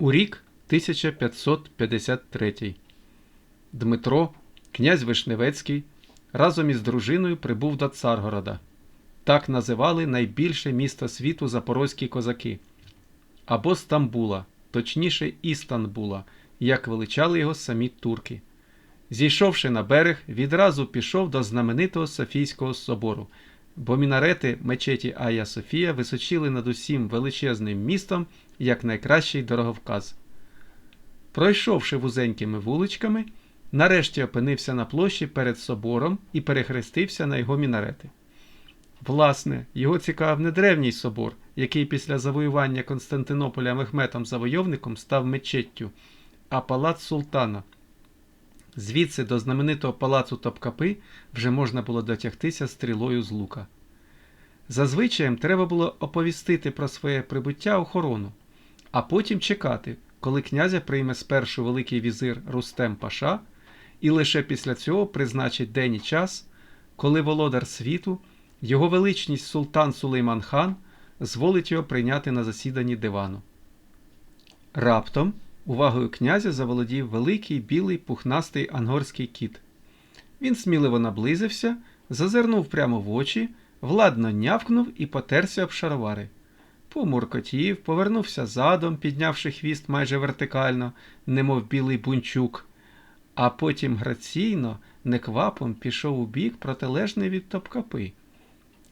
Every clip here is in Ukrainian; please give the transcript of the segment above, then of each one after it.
У рік 1553 Дмитро, князь Вишневецький, разом із дружиною прибув до Царгорода. Так називали найбільше місто світу запорозькі козаки. Або Стамбула, точніше Істанбула, як величали його самі турки. Зійшовши на берег, відразу пішов до знаменитого Софійського собору, бо мінарети мечеті Ая Софія височили над усім величезним містом як найкращий дороговказ. Пройшовши вузенькими вуличками, нарешті опинився на площі перед собором і перехрестився на його мінарети. Власне, його цікавив не древній собор, який після завоювання Константинополя Мехметом Завойовником став мечеттю, а палац султана. Звідси до знаменитого палацу Топкапи вже можна було дотягтися стрілою з лука. Зазвичаєм треба було оповістити про своє прибуття охорону, а потім чекати, коли князя прийме спершу великий візир Рустем Паша, і лише після цього призначить день і час, коли володар світу, його величність султан Сулейман хан зволить його прийняти на засіданні дивану. Раптом увагою князя заволодів великий білий пухнастий ангорський кіт. Він сміливо наблизився, зазирнув прямо в очі, владно нявкнув і потерся об шаровари. Помуркотів, повернувся задом, піднявши хвіст майже вертикально, немов білий бунчук, а потім граційно, неквапом пішов у бік протилежний від топкапи.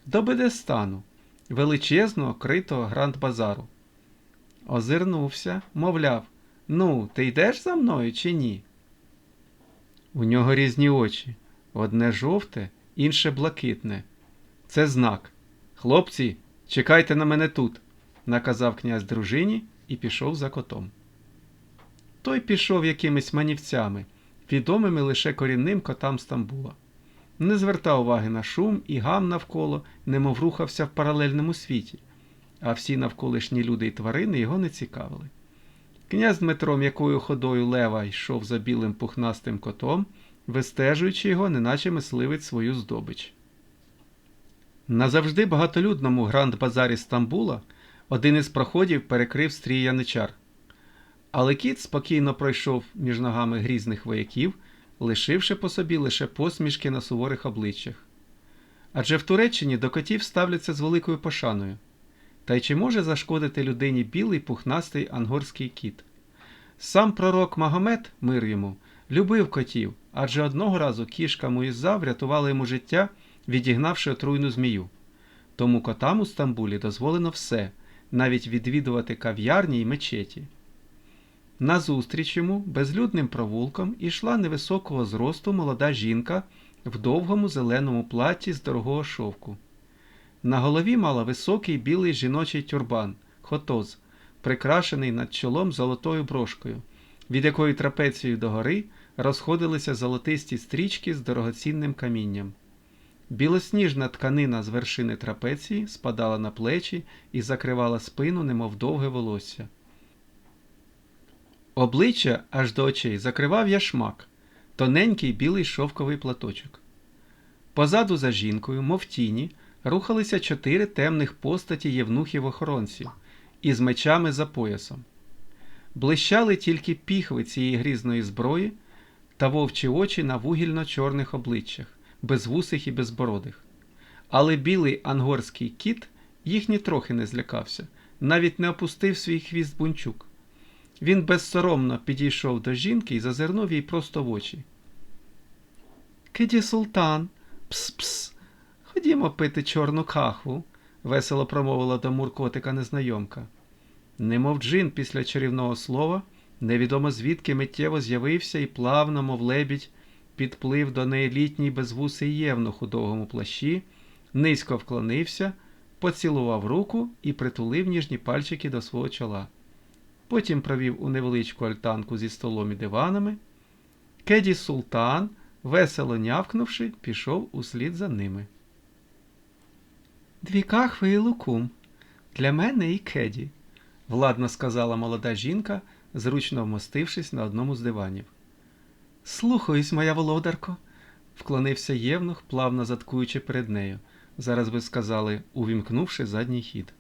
До Бедестану, величезного критого гранд-базару. Озирнувся, мовляв, ну, ти йдеш за мною чи ні? У нього різні очі. Одне жовте, інше блакитне. Це знак. Хлопці, чекайте на мене тут, наказав князь дружині і пішов за котом. Той пішов якимись манівцями, відомими лише корінним котам Стамбула. Не звертав уваги на шум і гам навколо, немов рухався в паралельному світі, а всі навколишні люди і тварини його не цікавили. Князь Дмитро м'якою ходою лева йшов за білим пухнастим котом, вистежуючи його, неначе мисливець свою здобич. На завжди багатолюдному гранд-базарі Стамбула один із проходів перекрив стрій яничар. Але кіт спокійно пройшов між ногами грізних вояків, лишивши по собі лише посмішки на суворих обличчях. Адже в Туреччині до котів ставляться з великою пошаною. Та й чи може зашкодити людині білий пухнастий ангорський кіт? Сам пророк Магомед, мир йому, любив котів, адже одного разу кішка Муїза врятувала йому життя, відігнавши отруйну змію. Тому котам у Стамбулі дозволено все, навіть відвідувати кав'ярні й мечеті. Назустріч йому безлюдним провулком ішла невисокого зросту молода жінка в довгому зеленому платі з дорогого шовку. На голові мала високий білий жіночий тюрбан, хотоз, прикрашений над чолом золотою брошкою, від якої трапецією догори розходилися золотисті стрічки з дорогоцінним камінням. Білосніжна тканина з вершини трапеції спадала на плечі і закривала спину, немов довге волосся. Обличчя аж до очей закривав яшмак, тоненький білий шовковий платочок. Позаду за жінкою, мов тіні, рухалися чотири темних постаті євнухів-охоронців із мечами за поясом. Блищали тільки піхви цієї грізної зброї та вовчі очі на вугільно-чорних обличчях, безвусих і безбородих. Але білий ангорський кіт їх нітрохи не злякався, навіть не опустив свій хвіст бунчук. Він безсоромно підійшов до жінки і зазирнув їй просто в очі. Киді султан, пс-пс, ходімо пити чорну кахву, весело промовила до муркотика незнайомка. Немов джин після чарівного слова, невідомо звідки миттєво з'явився і плавно, мов лебідь, підплив до неї літній безвусий євнух у довгому плащі, низько вклонився, поцілував руку і притулив ніжні пальчики до свого чола. Потім провів у невеличку альтанку зі столом і диванами. Кеді Султан, весело нявкнувши, пішов услід за ними. Дві кахви і лукум. Для мене і кеді, владно сказала молода жінка, зручно вмостившись на одному з диванів. Слухаюсь, моя володарко, вклонився євнух, плавно заткуючи перед нею. Зараз би сказали, увімкнувши задній хід.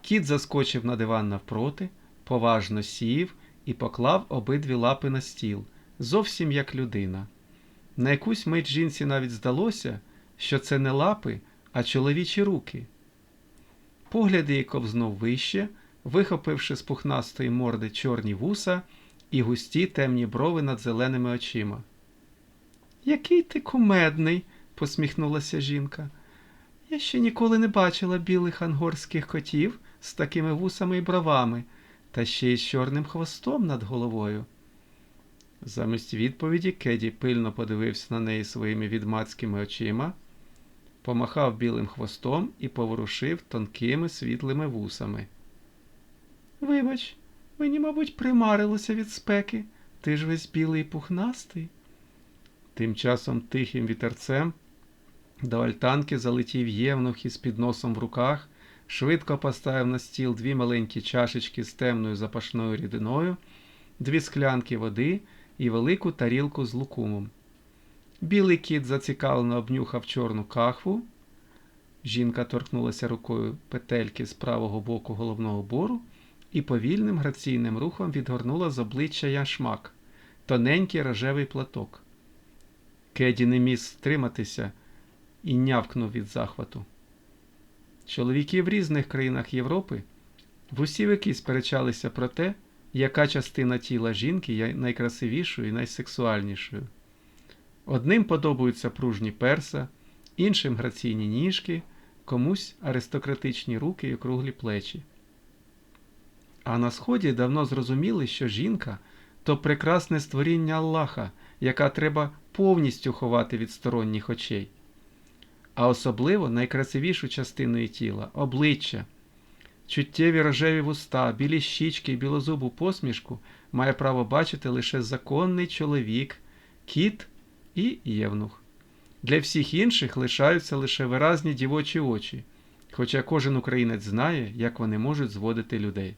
Кіт заскочив на диван навпроти, поважно сів і поклав обидві лапи на стіл, зовсім як людина. На якусь мить жінці навіть здалося, що це не лапи, а чоловічі руки. Погляд її ковзнув вище, вихопивши з пухнастої морди чорні вуса і густі темні брови над зеленими очима. Який ти кумедний, посміхнулася жінка. Я ще ніколи не бачила білих ангорських котів з такими вусами і бровами, та ще й з чорним хвостом над головою. Замість відповіді Кеді пильно подивився на неї своїми відмацькими очима, помахав білим хвостом і поворушив тонкими світлими вусами. Вибач, мені, мабуть, примарилося від спеки. Ти ж весь білий пухнастий. Тим часом тихим вітерцем до альтанки залетів євнух із підносом в руках, швидко поставив на стіл дві маленькі чашечки з темною запашною рідиною, дві склянки води і велику тарілку з лукумом. Білий кіт зацікавлено обнюхав чорну кахву. Жінка торкнулася рукою петельки з правого боку головного бору і повільним граційним рухом відгорнула з обличчя яшмак, тоненький рожевий платок. Кеді не міг стриматися і нявкнув від захвату. Чоловіки в різних країнах Європи в усі віки сперечалися про те, яка частина тіла жінки є найкрасивішою і найсексуальнішою. Одним подобаються пружні перса, іншим граційні ніжки, комусь аристократичні руки і округлі плечі. А на сході давно зрозуміли, що жінка то прекрасне створіння Аллаха, яка треба повністю ховати від сторонніх очей. А особливо найкрасивішу частиною тіла обличчя. Чуттєві рожеві вуста, білі щічки і білозубу посмішку має право бачити лише законний чоловік, кіт і євнух. Для всіх інших лишаються лише виразні дівочі очі, хоча кожен українець знає, як вони можуть зводити людей.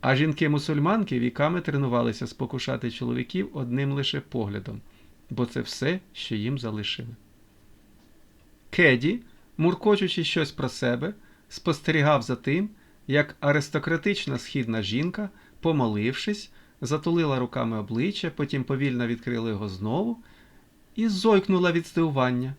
А жінки-мусульманки віками тренувалися спокушати чоловіків одним лише поглядом, бо це все, що їм залишили. Кеді, муркочучи щось про себе, спостерігав за тим, як аристократична східна жінка, помолившись, затулила руками обличчя, потім повільно відкрила його знову і зойкнула від здивування,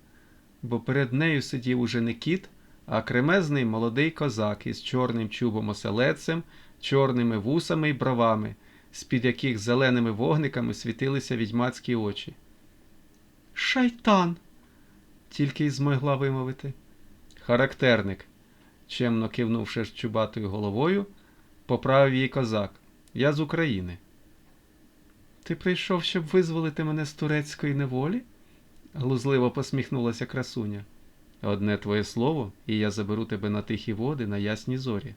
бо перед нею сидів уже не кіт, а кремезний молодий козак із чорним чубом оселедцем, чорними вусами й бровами, з-під яких зеленими вогниками світилися відьмацькі очі. Шайтан! тільки й змогла вимовити. Характерник, чемно кивнувши чубатою головою, поправив її козак. Я з України. Ти прийшов, щоб визволити мене з турецької неволі? глузливо посміхнулася красуня. Одне твоє слово, і я заберу тебе на тихі води на ясні зорі.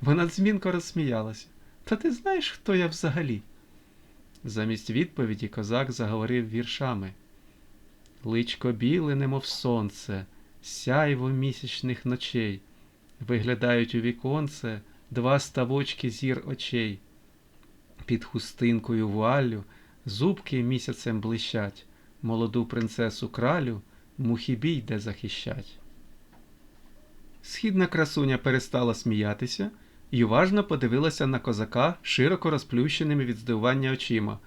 Вона змінко розсміялася. Та ти знаєш, хто я взагалі? Замість відповіді козак заговорив віршами. Личко біле, немов сонце, сяйво місячних ночей, виглядають у віконце два ставочки зір очей. Під хустинкою вуаллю зубки місяцем блищать, молоду принцесу кралю мухібій йде захищать. Східна красуня перестала сміятися і уважно подивилася на козака широко розплющеними від здивування очима,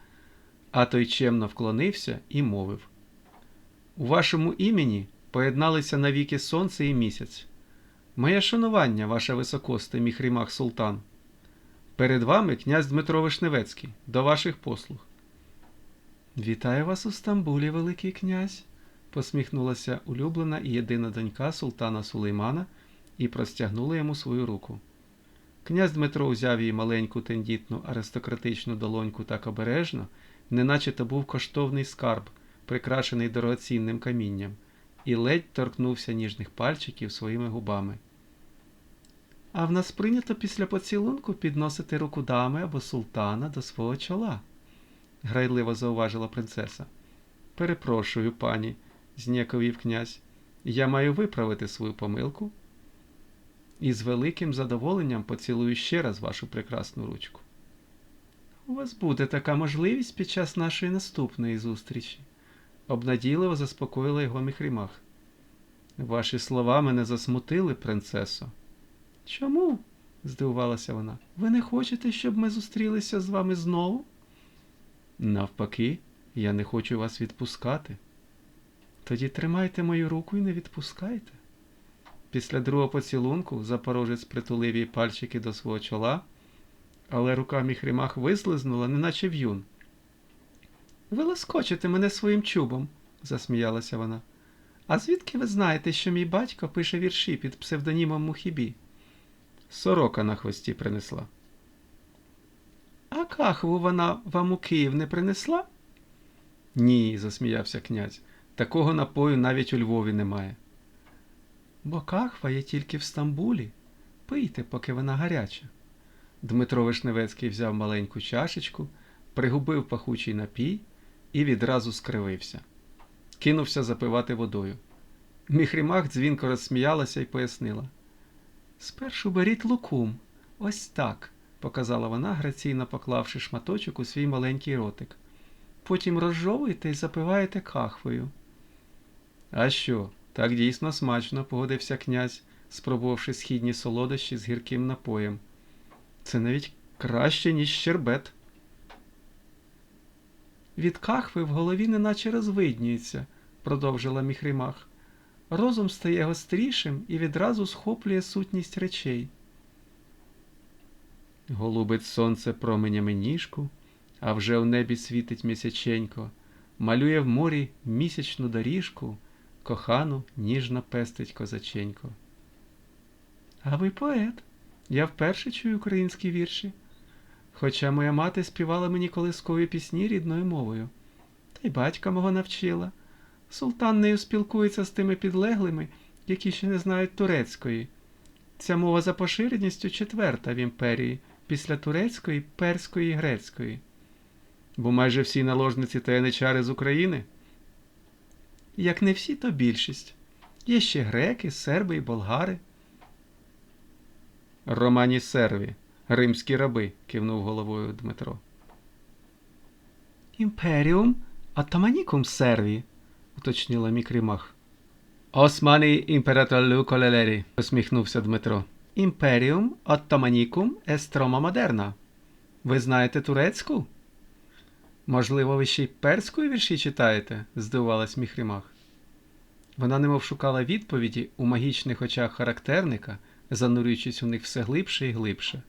а той чемно вклонився і мовив У вашому імені поєдналися навіки сонце і місяць. Моє шанування, ваше високосте, міхрімах султан. Перед вами князь Дмитро Вишневецький, до ваших послуг. Вітаю вас у Стамбулі, Великий князь, посміхнулася улюблена і єдина донька султана Сулеймана і простягнула йому свою руку. Князь Дмитро взяв її маленьку тендітну аристократичну долоньку так обережно, неначе то був коштовний скарб, прикрашений дорогоцінним камінням, і ледь торкнувся ніжних пальчиків своїми губами. А в нас прийнято після поцілунку підносити руку дами або султана до свого чола, грайливо зауважила принцеса. Перепрошую, пані, зніяковів князь, я маю виправити свою помилку і з великим задоволенням поцілую ще раз вашу прекрасну ручку. У вас буде така можливість під час нашої наступної зустрічі, обнадійливо заспокоїла його міхрімах. Ваші слова мене засмутили, принцесо. Чому? здивувалася вона. Ви не хочете, щоб ми зустрілися з вами знову? Навпаки, я не хочу вас відпускати. Тоді тримайте мою руку і не відпускайте. Після другого поцілунку запорожець притулив їй пальчики до свого чола, але рука міхрімах вислизнула, неначе в'юн. Ви лоскочите мене своїм чубом, засміялася вона. А звідки ви знаєте, що мій батько пише вірші під псевдонімом Мухібі? Сорока на хвості принесла. А кахву вона вам у Київ не принесла? Ні, засміявся князь. Такого напою навіть у Львові немає. Бо кахва є тільки в Стамбулі. Пийте, поки вона гаряча. Дмитро Вишневецький взяв маленьку чашечку, пригубив пахучий напій і відразу скривився. Кинувся запивати водою. Міхрімах дзвінко розсміялася і пояснила. Спершу беріть лукум. Ось так, показала вона, граційно поклавши шматочок у свій маленький ротик. Потім розжовуєте і запиваєте кахвою. А що, так дійсно смачно, погодився князь, спробувавши східні солодощі з гірким напоєм. Це навіть краще, ніж щербет. Від кахви в голові неначе розвиднюється, продовжила міхрімах. Розум стає гострішим і відразу схоплює сутність речей. Голубить сонце променями ніжку, а вже в небі світить місяченько, малює в морі місячну доріжку, кохану ніжно пестить козаченько. А ви поет. Я вперше чую українські вірші. Хоча моя мати співала мені колискові пісні рідною мовою, та й батька мого навчила. Султан нею спілкується з тими підлеглими, які ще не знають турецької. Ця мова за поширеністю четверта в імперії, після турецької, перської і грецької. Бо майже всі наложниці та яничари з України. Як не всі, то більшість. Є ще греки, серби і болгари. Романі серві, римські раби, кивнув головою Дмитро. Імперіум атаманікум серві, уточнила мікрімах. Османі імператорлю колелері, посміхнувся Дмитро. Імперіум оттаманікум естрома модерна. Ви знаєте турецьку? Можливо, ви ще й перської вірші читаєте? здивувалась міхрімах. Вона немов шукала відповіді у магічних очах характерника, занурюючись у них все глибше і глибше,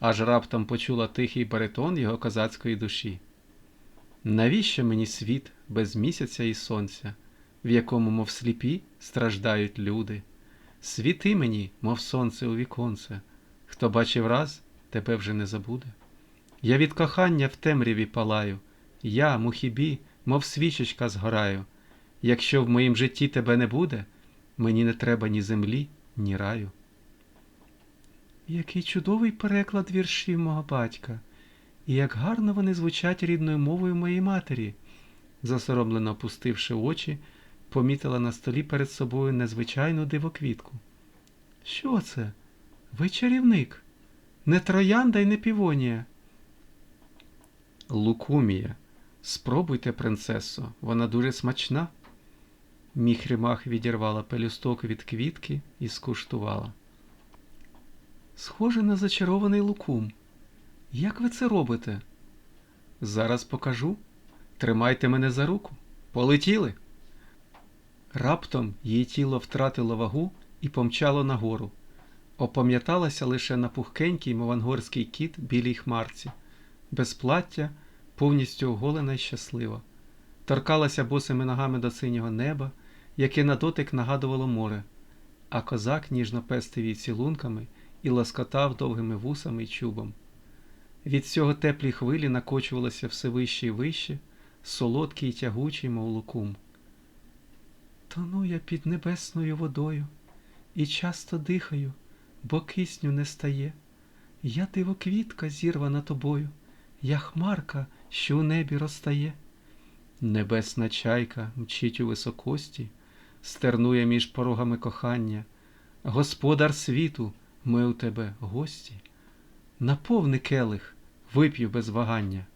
аж раптом почула тихий баритон його козацької душі. Навіщо мені світ без місяця і сонця, в якому, мов сліпі, страждають люди? Світи мені, мов сонце у віконце, хто бачив раз, тебе вже не забуде. Я від кохання в темряві палаю, я, мухібі, мов свічечка згораю. Якщо в моїм житті тебе не буде, мені не треба ні землі, ні раю. Який чудовий переклад віршів мого батька, і як гарно вони звучать рідною мовою моєї матері, засоромлено опустивши очі, помітила на столі перед собою незвичайну дивоквітку. Що це? Ви чарівник, не троянда й не півонія. Лукумія, спробуйте, принцесо, вона дуже смачна. Міхрімах відірвала пелюсток від квітки і скуштувала. Схоже на зачарований лукум. Як ви це робите? Зараз покажу. Тримайте мене за руку. Полетіли. Раптом її тіло втратило вагу і помчало нагору. Опам'яталася лише на пухкенький мовангорський кіт білій хмарці, без плаття, повністю оголена й щаслива. Торкалася босими ногами до синього неба, яке на дотик нагадувало море, а козак ніжно пестив її цілунками і ласкотав довгими вусами й чубом. Від цього теплі хвилі накочувалося все вище і вище, солодкий й тягучий, мов лукум. Тону я під небесною водою і часто дихаю, бо кисню не стає. Я дивоквітка, зірвана тобою, я хмарка, що у небі розтає. Небесна чайка мчить у високості, стернує між порогами кохання. Господар світу, ми у тебе гості. Наповни келих, вип'ю без вагання.